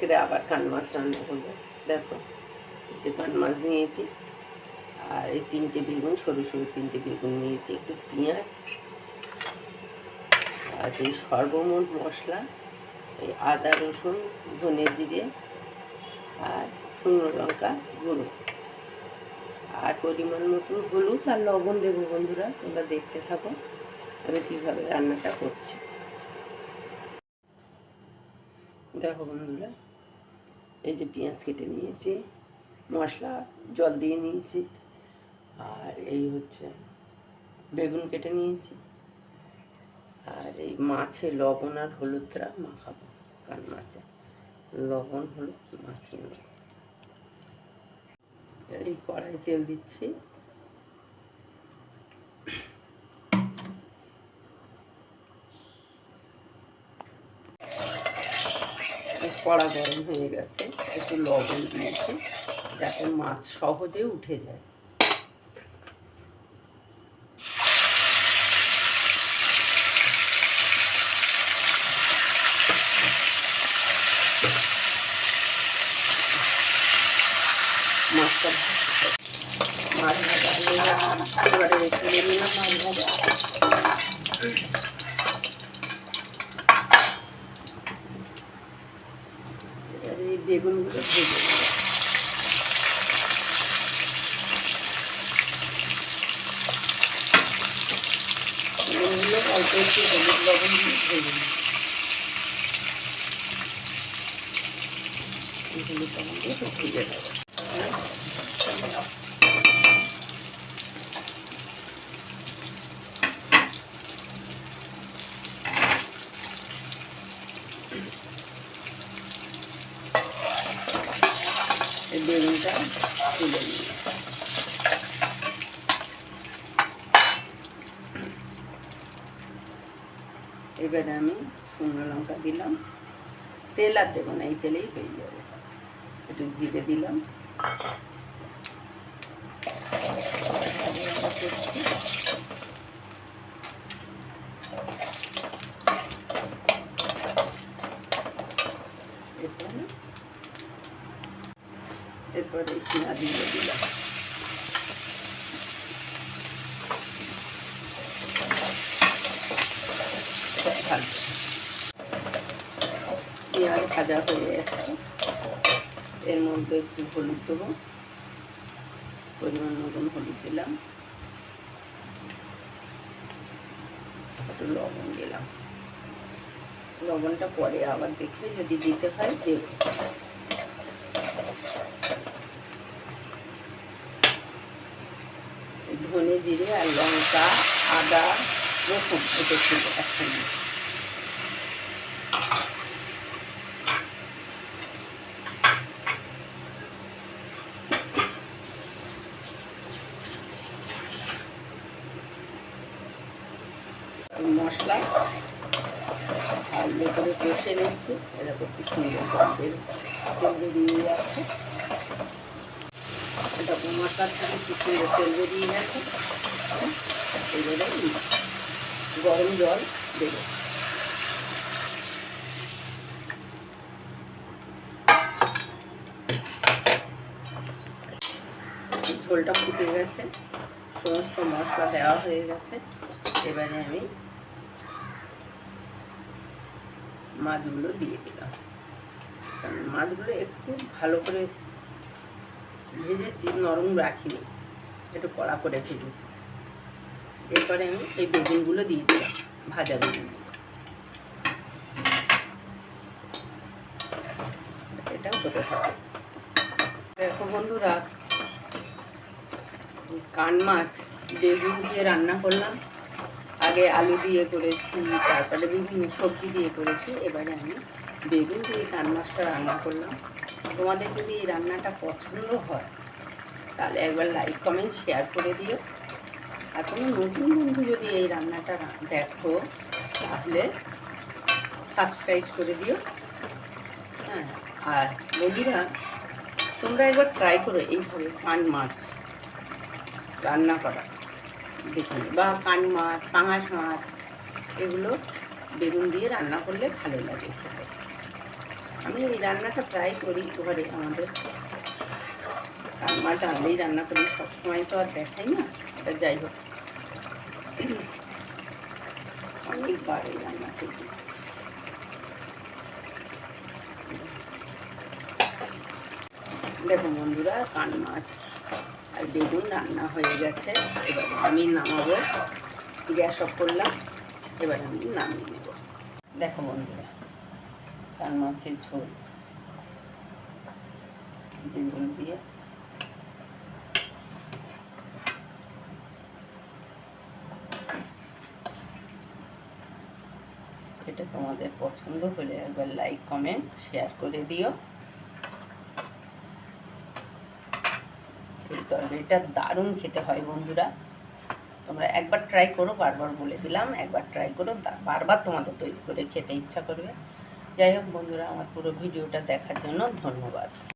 আজকে আবার কান মাছ রান্না করব। দেখো যে কান মাছ নিয়েছি, আর এই তিনটে বেগুন, সরু সরু তিনটে বেগুন নিয়েছি, একটু পেঁয়াজ, আর এই সর্বমোট মশলা, এই আদা, রসুন, ধনে জিরে, আর শুকনো লঙ্কা গুঁড়ো। আর পরিমাণ মতো হলুদ আর লবণ দেবো বন্ধুরা, তোমরা দেখতে থাকো, আমি কীভাবে রান্নাটা করছি। দেখো বন্ধুরা এই যে পেঁয়াজ কেটে নিয়েছি, মশলা, জল দিয়ে নিয়েছি, আর এই হচ্ছে বেগুন কেটে নিয়েছি, আর এই মাছে লবণ আর হলুদটা মাখাবো কান মাছে। লবণ, হলুদ, মাখিয়ে নেব। এই কড়াই তেল দিচ্ছি। কড়া গরম হয়ে গেছে, একটু লবণ দিয়েছি, যাতে মাছ সহজে উঠে যায়। মাছটা মাছ ভাজা এবারে তুলে নিলাম মাছ ভাজা এবারে এই বেগুনগুলো ভেজে নেব। বেগুনগুলো অল্প একটু হলুদ লবণ ভেজে নেব। হলুদ লবণ দিয়ে বেগুনটা তুলে নিই। এবারে আমি শুকনো লঙ্কা দিলাম। তেল আর দেবো না, এই তেলেই হয়ে যাবে। একটু জিরে দিলাম। এরপরে এরপরে পেঁয়াজগুলো দিলাম পেঁয়াজ ভাজা হয়ে এসছে এর মধ্যে একটু হলুদ দেবো। পরিমাণ মতন হলুদ দিলাম একটু লবণ দিলাম। লবণটা পরে আবার দেখে, যদি দিতে হয় দেব ধনে জিরে আর লঙ্কা আদা, রসুন, এটা ছিল একসঙ্গে মশলা, ভালো করে কষে নিচ্ছি। এরকম কি সুন্দর তেল এটা মশলার থেকে কি সুন্দর তেল বেরিয়ে গেছে। এবারে গরম জল দেবো। ঝোলটা ফুটে গেছে, সমস্ত মশলা দেওয়া হয়ে গেছে। এবারে আমি মাছগুলো দিয়ে দিলাম। কারণ মাছগুলো একটু ভালো করে ভেজেছি, নরম রাখিনি। একটু কড়া করে ভেজেছি। এরপরে আমি এই বেগুনগুলো দিয়ে দিলাম, ভাজা বেগুন এটা হতে থাকে দেখো বন্ধুরা কান মাছ, বেগুন দিয়ে রান্না করলাম। আগে আলু দিয়ে করেছি, তারপরে বিভিন্ন সবজি দিয়ে করেছি। এবারে আমি বেগুন দিয়ে কান মাছটা রান্না করলাম। তোমাদের যদি এই রান্নাটা পছন্দ হয়, তাহলে একবার লাইক কমেন্ট শেয়ার করে দিও। আর কোনো নতুন বন্ধু যদি এই রান্নাটা দেখো, তাহলে সাবস্ক্রাইব করে দিও। হ্যাঁ আর বন্ধুরা, তোমরা একবার ট্রাই করো এইভাবে কান মাছ রান্না করা। দেখুন, বা কান মাছ, পাঙাশ মাছ, এগুলো বেগুন দিয়ে রান্না করলে ভালো লাগে খেতে। আমি এই রান্নাটা ট্রাই করি ঘরে আমাদের। কালমা টানলেই রান্না করি, সবসময় তো আর দেখাই না এটা যাই হোক। অনেকবার এই রান্না করি। দেখো বন্ধুরা, কান মাছ আর বেগুন রান্না হয়ে গেছে। এবার আমি নামাবো, গ্যাস অফ করলাম, এবার আমি নামিয়ে নেব। দেখো বন্ধুরা কান মাছের ঝোল। বেগুন দিয়ে। এটা তোমাদের পছন্দ হলে একবার লাইক কমেন্ট শেয়ার করে দিও। এই তরকারিটা দারুণ খেতে হয় বন্ধুরা। তোমরা একবার ট্রাই করো, বারবার বলে দিলাম, একবার ট্রাই করো, বারবার তোমাদের তৈরি করে খেতে ইচ্ছা করবে। যাই হোক বন্ধুরা আমার পুরো ভিডিওটা দেখার জন্য ধন্যবাদ।